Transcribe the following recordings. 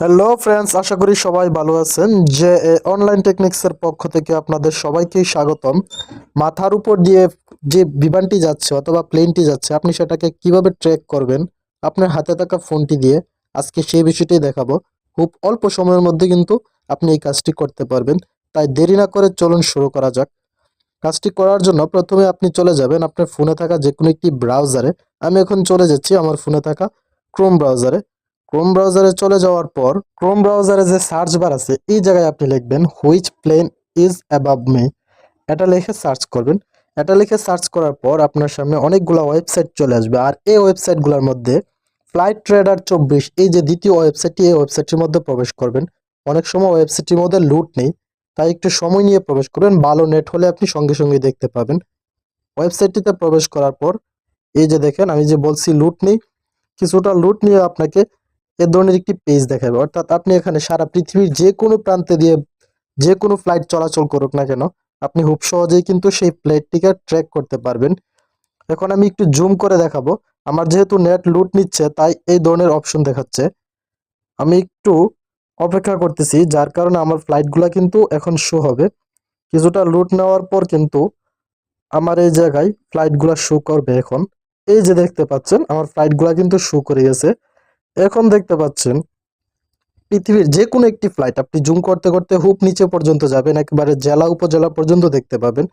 Hello friends আশা করি সবাই ভালো আছেন। যে অনলাইন টেকনিক্সের পক্ষ থেকে আপনাদের সবাইকেই স্বাগতম। মাথার উপর দিয়ে যে বিমানটি যাচ্ছে অথবা প্লেনটি যাচ্ছে, আপনি সেটাকে কীভাবে ট্র্যাক করবেন? আপনার হাতে থাকা ফোনটি দিয়ে আজকে সেই বিষয়টি দেখাবো। খুব অল্প সময়ের মধ্যে কিন্তু আপনি এই কাজটি করতে পারবেন। তাই দেরি না করে চলুন শুরু করা যাক। কাজটি করার জন্য প্রথমে আপনি চলে যাবেন আপনার ফোনে থাকা যে কোনো একটি ব্রাউজারে আমি এখন চলে যাচ্ছি আমার ফোনে থাকা ক্রোম ব্রাউজারে ক্রোম ব্রাউজারে চলে যাওয়ার পর ক্রোম ব্রাউজারে যে সার্চ বার আছে, এই জায়গায় আপনি লিখবেন which plane is above me এটা লিখে সার্চ করবেন। এটা লিখে সার্চ করার পর আপনার সামনে অনেকগুলো ওয়েবসাইট চলে আসবে। আর এই ওয়েবসাইটগুলোর মধ্যে ফ্লাইট ট্রেডার চব্বিশ, এই যে দ্বিতীয় ওয়েবসাইটটি এই ওয়েবসাইটটির মধ্যে প্রবেশ করবেন। অনেক সময় ওয়েবসাইটটির মধ্যে লুট নেই, তাই একটু সময় নিয়ে প্রবেশ করবেন। ভালো নেট হলে আপনি সঙ্গে সঙ্গে দেখতে পাবেন। ওয়েবসাইটটিতে প্রবেশ করার পর, এই যে দেখেন, আমি যে বলছি লুট নেই, কিছুটা লুট নিয়ে আপনাকে এ ধরনের একটি পেজ দেখাবে। অর্থাৎ আপনি এখানে সারা পৃথিবীর যে কোনো প্রান্তে দিয়ে যে কোনো ফ্লাইট চলাচল করুক না কেন, আপনি খুব সহজেই কিন্তু সেই ফ্লাইটটিকে ট্র্যাক করতে পারবেন। এখন আমি একটু জুম করে দেখাবো। আমার যেহেতু নেট লুট নিচ্ছে, তাই এই ধরনের অপশন দেখাচ্ছে। আমি একটু অপেক্ষা করতেছি, যার কারণে আমার ফ্লাইটগুলো কিন্তু এখন শো হবে। কিছুটা লুট নেওয়ার পর কিন্তু আমার এই জায়গায় ফ্লাইটগুলো শো করবে এখন। এই যে দেখতে পাচ্ছেন, আমার ফ্লাইটগুলো কিন্তু শো করে গেছে। এখন দেখতে পাচ্ছেন, পৃথিবীর যে কোনো একটি ফ্লাইট আপনি জুম করতে করতে হুপ নিচে পর্যন্ত যাবেন, একেবারে জেলা উপজেলা পর্যন্ত দেখতে পাবেন।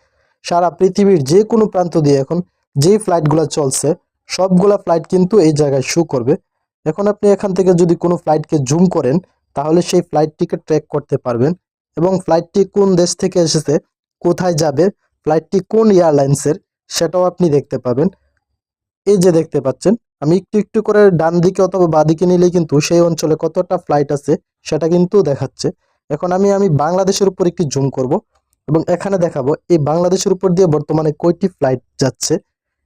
সারা পৃথিবীর যে কোনো প্রান্ত দিয়ে এখন যেই ফ্লাইটগুলো চলছে, সবগুলা ফ্লাইট কিন্তু এই জায়গায় শো করবে। এখন আপনি এখান থেকে যদি কোনো ফ্লাইটকে জুম করেন, তাহলে সেই ফ্লাইটটিকে ট্র্যাক করতে পারবেন এবং ফ্লাইটটি কোন দেশ থেকে এসেছে, কোথায় যাবে ফ্লাইটটি কোন এয়ারলাইন্সের সেটাও আপনি দেখতে পাবেন। এই যে দেখতে পাচ্ছেন, আমি একটু একটু করে ডান দিকে অথবা বাঁ দিকে নিলে কিন্তু সেই অঞ্চলে কতটা ফ্লাইট আছে সেটা কিন্তু দেখাচ্ছে। এখন আমি আমি বাংলাদেশের উপর একটি জুম করব এবং এখানে দেখাবো, এই বাংলাদেশের উপর দিয়ে বর্তমানে কয়টি ফ্লাইট যাচ্ছে।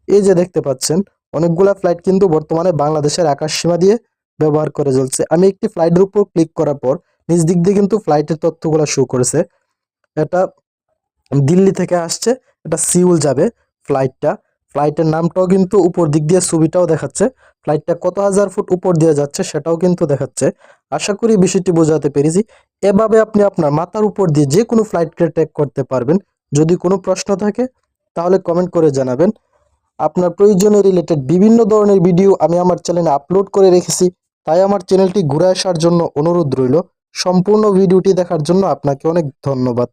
এই যে দেখতে পাচ্ছেন, অনেকগুলা ফ্লাইট কিন্তু বর্তমানে বাংলাদেশের আকাশ সীমা দিয়ে ব্যবহার করে চলছে। আমি একটি ফ্লাইটের উপর ক্লিক করার পর নিজ দিক দিয়ে কিন্তু ফ্লাইটের তথ্যগুলো শো করেছে। এটা দিল্লি থেকে আসছে, এটা সিউল যাবে ফ্লাইটটা ফ্লাইটের নামটাও কিন্তু উপর দিক দিয়ে ছবিটাও দেখাচ্ছে। ফ্লাইটটা কত হাজার ফুট উপর দিয়ে যাচ্ছে সেটাও কিন্তু দেখাচ্ছে। আশা করি বিষয়টি বোঝাতে পেরেছি। এভাবে আপনি আপনার মাথার উপর দিয়ে যে কোনো ফ্লাইটকে ট্র্যাক করতে পারবেন। যদি কোনো প্রশ্ন থাকে, তাহলে কমেন্ট করে জানাবেন। আপনার প্রয়োজনে রিলেটেড বিভিন্ন ধরনের ভিডিও আমি আমার চ্যানেলে আপলোড করে রেখেছি। তাই আমার চ্যানেলটি ঘুরে আসার জন্য অনুরোধ রইল। সম্পূর্ণ ভিডিওটি দেখার জন্য আপনাকে অনেক ধন্যবাদ।